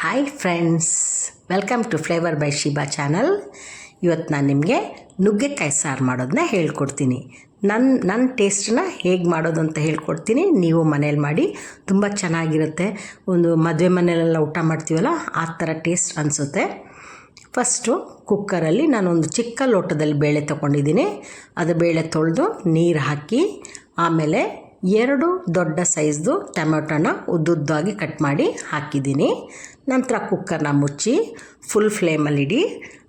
Hi friends welcome to flavour by Shiba channel ಇವತ್ತು ನಾನು ನಿಮಗೆ ನುಗ್ಗೆಕಾಯಿ ಸಾರು ಮಾಡೋದನ್ನ ಹೇಳ್ಕೊಡ್ತೀನಿ. ನನ್ನ ನನ್ನ ಟೇಸ್ಟನ್ನ ಹೇಗೆ ಮಾಡೋದು ಅಂತ ಹೇಳ್ಕೊಡ್ತೀನಿ. ನೀವು ಮನೇಲಿ ಮಾಡಿ ತುಂಬ ಚೆನ್ನಾಗಿರುತ್ತೆ. ಒಂದು ಮದುವೆ ಮನೆಯಲ್ಲೆಲ್ಲ ಊಟ ಮಾಡ್ತೀವಲ್ಲ, ಆ ಥರ ಟೇಸ್ಟ್ ಅನಿಸುತ್ತೆ. ಫಸ್ಟು ಕುಕ್ಕರಲ್ಲಿ ನಾನೊಂದು ಚಿಕ್ಕ ಲೋಟದಲ್ಲಿ ಬೇಳೆ ತೊಗೊಂಡಿದ್ದೀನಿ. ಅದು ಬೇಳೆ ತೊಳೆದು ನೀರು ಹಾಕಿ, ಆಮೇಲೆ ಎರಡು ದೊಡ್ಡ ಸೈಜ್ದು ಟೊಮೆಟೊನ ಉದ್ದುದ್ದಾಗಿ ಕಟ್ ಮಾಡಿ ಹಾಕಿದ್ದೀನಿ. ನಂತರ ಕುಕ್ಕರ್ನ ಮುಚ್ಚಿ ಫುಲ್ ಫ್ಲೇಮಲ್ಲಿಡಿ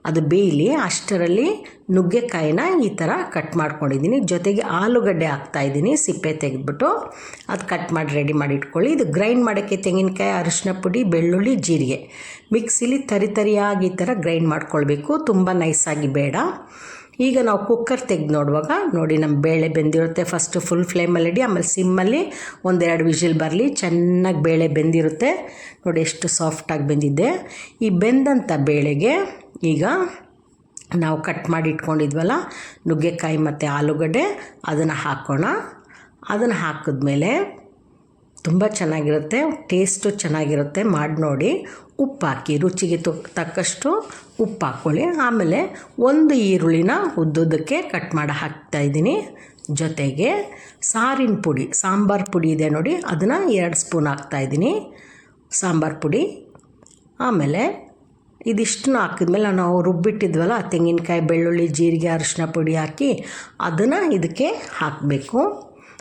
ಅದು ಬೇಯಲಿ, ಅಷ್ಟರಲ್ಲಿ ನುಗ್ಗೆಕಾಯಿನ ಈ ಥರ ಕಟ್ ಮಾಡ್ಕೊಂಡಿದ್ದೀನಿ. ಜೊತೆಗೆ ಆಲೂಗಡ್ಡೆ ಹಾಕ್ತಾಯಿದ್ದೀನಿ, ಸಿಪ್ಪೆ ತೆಗೆದ್ಬಿಟ್ಟು. ಅದು ಕಟ್ ಮಾಡಿ ರೆಡಿ ಮಾಡಿ ಇಟ್ಕೊಳ್ಳಿ. ಇದು ಗ್ರೈಂಡ್ ಮಾಡೋಕ್ಕೆ ತೆಂಗಿನಕಾಯಿ, ಅರಿಶಿನ ಪುಡಿ, ಬೆಳ್ಳುಳ್ಳಿ, ಜೀರಿಗೆ. ಮಿಕ್ಸಿಲಿ ತರಿ ತರಿಯಾಗಿ ಈ ಥರ ಗ್ರೈಂಡ್ ಮಾಡ್ಕೊಳ್ಬೇಕು. ತುಂಬ ನೈಸಾಗಿ ಬೇಡ. ಈಗ ನಾವು ಕುಕ್ಕರ್ ತೆಗೆದು ನೋಡುವಾಗ, ನೋಡಿ ನಮ್ಮ ಬೇಳೆ ಬೆಂದಿರುತ್ತೆ ಫಸ್ಟು ಫುಲ್ ಫ್ಲೇಮಲ್ಲಿ ಇಡಿ, ಆಮೇಲೆ ಸಿಮ್ಮಲ್ಲಿ ಒಂದೆರಡು ವಿಷಿಲ್ ಬರಲಿ, ಚೆನ್ನಾಗಿ ಬೇಳೆ ಬೆಂದಿರುತ್ತೆ. ನೋಡಿ ಎಷ್ಟು ಸಾಫ್ಟಾಗಿ ಬೆಂದಿದೆ ಈ ಬೆಂದಂಥ ಬೇಳೆಗೆ ಈಗ ನಾವು ಕಟ್ ಮಾಡಿ ಇಟ್ಕೊಂಡಿದ್ವಲ್ಲ, ನುಗ್ಗೆಕಾಯಿ ಮತ್ತು ಆಲೂಗಡ್ಡೆ, ಅದನ್ನು ಹಾಕೋಣ. ಅದನ್ನು ಹಾಕಿದ್ಮೇಲೆ ತುಂಬ ಚೆನ್ನಾಗಿರುತ್ತೆ, ಟೇಸ್ಟು ಚೆನ್ನಾಗಿರುತ್ತೆ, ಮಾಡಿ ನೋಡಿ. ಉಪ್ಪು ಹಾಕಿ ರುಚಿಗೆ ತಕ್ಕಷ್ಟು ಉಪ್ಪು ಹಾಕ್ಕೊಳ್ಳಿ. ಆಮೇಲೆ ಒಂದು ಈರುಳ್ಳಿನ ಉದ್ದುದ್ದಕ್ಕೆ ಕಟ್ ಮಾಡಿ ಹಾಕ್ತಾಯಿದ್ದೀನಿ ಜೊತೆಗೆ ಸಾರಿನ ಪುಡಿ, ಸಾಂಬಾರು ಪುಡಿ ಇದೆ ನೋಡಿ, ಅದನ್ನು ಎರಡು ಸ್ಪೂನ್ ಹಾಕ್ತಾಯಿದ್ದೀನಿ ಸಾಂಬಾರು ಪುಡಿ. ಆಮೇಲೆ ಇದಿಷ್ಟನ್ನು ಹಾಕಿದ್ಮೇಲೆ ನಾವು ರುಬ್ಬಿಟ್ಟಿದ್ವಲ್ಲ, ತೆಂಗಿನಕಾಯಿ, ಬೆಳ್ಳುಳ್ಳಿ, ಜೀರಿಗೆ, ಅರಿಶಿನ ಪುಡಿ ಹಾಕಿ ಅದನ್ನು ಇದಕ್ಕೆ ಹಾಕಬೇಕು.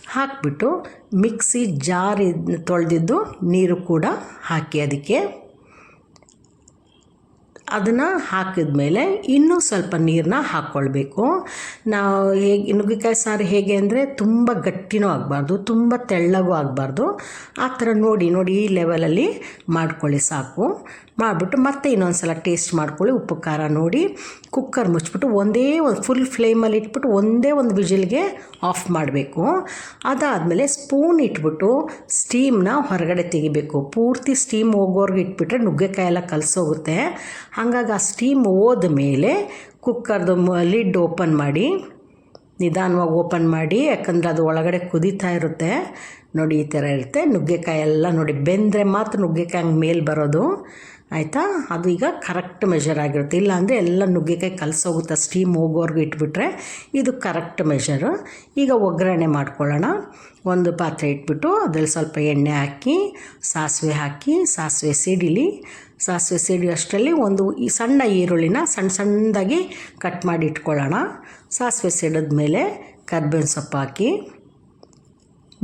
ಹಾಕಿಬಿಟ್ಟು ಮಿಕ್ಸಿ ಜಾರ್ ತೊಳೆದಿದ್ದು ನೀರು ಕೂಡ ಹಾಕಿ ಅದಕ್ಕೆ ಅದನ್ನು ಹಾಕಿದ್ಮೇಲೆ ಇನ್ನೂ ಸ್ವಲ್ಪ ನೀರನ್ನ ಹಾಕ್ಕೊಳ್ಬೇಕು ನಾವು ಹೇಗೆ, ನುಗ್ಗೆಕಾಯಿ ಸಾರು ಹೇಗೆ ಅಂದರೆ ತುಂಬ ಗಟ್ಟಿನೂ ಆಗಬಾರ್ದು, ತುಂಬ ತೆಳ್ಳಗೂ ಆಗಬಾರ್ದು. ಆ ಥರ ನೋಡಿ ನೋಡಿ ಈ ಲೆವೆಲಲ್ಲಿ ಮಾಡ್ಕೊಳ್ಳಿ ಸಾಕು. ಮಾಡಿಬಿಟ್ಟು ಮತ್ತೆ ಇನ್ನೊಂದು ಸಲ ಟೇಸ್ಟ್ ಮಾಡ್ಕೊಳ್ಳಿ, ಉಪ್ಪು, ಖಾರ ನೋಡಿ. ಕುಕ್ಕರ್ ಮುಚ್ಚಿಬಿಟ್ಟು ಒಂದೇ ಒಂದು ಫುಲ್ ಫ್ಲೇಮಲ್ಲಿ ಇಟ್ಬಿಟ್ಟು ಒಂದೇ ಒಂದು ವಿಜಿಲ್ಗೆ ಆಫ್ ಮಾಡಬೇಕು. ಅದಾದಮೇಲೆ ಸ್ಪೂನ್ ಇಟ್ಬಿಟ್ಟು ಸ್ಟೀಮ್ನ ಹೊರಗಡೆ ತೆಗಿಬೇಕು. ಪೂರ್ತಿ ಸ್ಟೀಮ್ ಹೋಗೋರ್ಗೆ ಇಟ್ಬಿಟ್ರೆ ನುಗ್ಗೆಕಾಯಿ ಎಲ್ಲ ಕಲಸೋಗುತ್ತೆ. ಹಾಗಾಗಿ ಆ ಸ್ಟೀಮ್ ಹೋದ ಮೇಲೆ ಕುಕ್ಕರ್ದು ಲಿಡ್ ಓಪನ್ ಮಾಡಿ, ನಿಧಾನವಾಗಿ ಓಪನ್ ಮಾಡಿ, ಯಾಕಂದರೆ ಅದು ಒಳಗಡೆ ಕುದೀತಾ ಇರುತ್ತೆ. ನೋಡಿ ಈ ಥರ ಇರುತ್ತೆ. ನುಗ್ಗೆಕಾಯಿ ಎಲ್ಲ ನೋಡಿ, ಬೆಂದರೆ ಮಾತ್ರ ನುಗ್ಗೆಕಾಯಿ ಹಂಗೆ ಮೇಲೆ ಬರೋದು. ಆಯಿತಾ? ಅದು ಈಗ ಕರೆಕ್ಟ್ ಮೆಷರ್ ಆಗಿರುತ್ತೆ. ಇಲ್ಲಾಂದರೆ ಎಲ್ಲ ನುಗ್ಗೆಕಾಯಿ ಕಲಸೋಗುತ್ತೆ ಸ್ಟೀಮ್ ಹೋಗೋರ್ಗು ಇಟ್ಬಿಟ್ರೆ ಇದು ಕರೆಕ್ಟ್ ಮೆಷರು ಈಗ ಒಗ್ಗರಣೆ ಮಾಡ್ಕೊಳ್ಳೋಣ. ಒಂದು ಪಾತ್ರೆ ಇಟ್ಬಿಟ್ಟು ಅದರಲ್ಲಿ ಸ್ವಲ್ಪ ಎಣ್ಣೆ ಹಾಕಿ, ಸಾಸಿವೆ ಹಾಕಿ, ಸಾಸಿವೆ ಸಿಡಿಲಿ. ಸಾಸಿವೆ ಸಿಡಿ ಅಷ್ಟರಲ್ಲಿ ಒಂದು ಈ ಸಣ್ಣ ಈರುಳ್ಳಿನ ಸಣ್ಣ ಸಣ್ಣದಾಗಿ ಕಟ್ ಮಾಡಿ ಇಟ್ಕೊಳ್ಳೋಣ. ಸಾಸಿವೆ ಸಿಡಿದ ಮೇಲೆ ಕರ್ಬೇವಿನ ಸೊಪ್ಪು ಹಾಕಿ.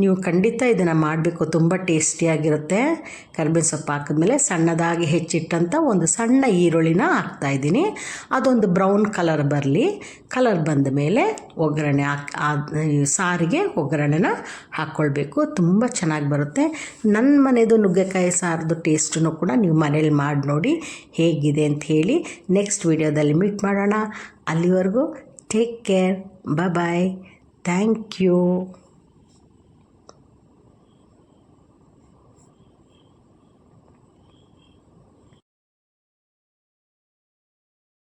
ನೀವು ಖಂಡಿತ ಇದನ್ನು ಮಾಡಬೇಕು. ತುಂಬ ಟೇಸ್ಟಿಯಾಗಿರುತ್ತೆ. ಕರ್ಬೇವಿನ ಸೊಪ್ಪು ಹಾಕಿದ್ಮೇಲೆ ಸಣ್ಣದಾಗಿ ಹೆಚ್ಚಿಟ್ಟಂಥ ಒಂದು ಸಣ್ಣ ಈರುಳ್ಳಿನ ಹಾಕ್ತಾಯಿದ್ದೀನಿ ಅದೊಂದು ಬ್ರೌನ್ ಕಲರ್ ಬರಲಿ. ಕಲರ್ ಬಂದ ಮೇಲೆ ಒಗ್ಗರಣೆ ಹಾಕಿ ಸಾರಿಗೆ ಒಗ್ಗರಣೆನ ಹಾಕ್ಕೊಳ್ಬೇಕು ತುಂಬ ಚೆನ್ನಾಗಿ ಬರುತ್ತೆ. ನನ್ನ ಮನೆಯದು ನುಗ್ಗೆಕಾಯಿ ಸಾರದು ಟೇಸ್ಟನ್ನು ಕೂಡ ನೀವು ಮನೇಲಿ ಮಾಡಿ ನೋಡಿ ಹೇಗಿದೆ ಅಂತ ಹೇಳಿ ನೆಕ್ಸ್ಟ್ ವೀಡಿಯೋದಲ್ಲಿ ಮೀಟ್ ಮಾಡೋಣ. ಅಲ್ಲಿವರೆಗೂ take care. Bye thank you.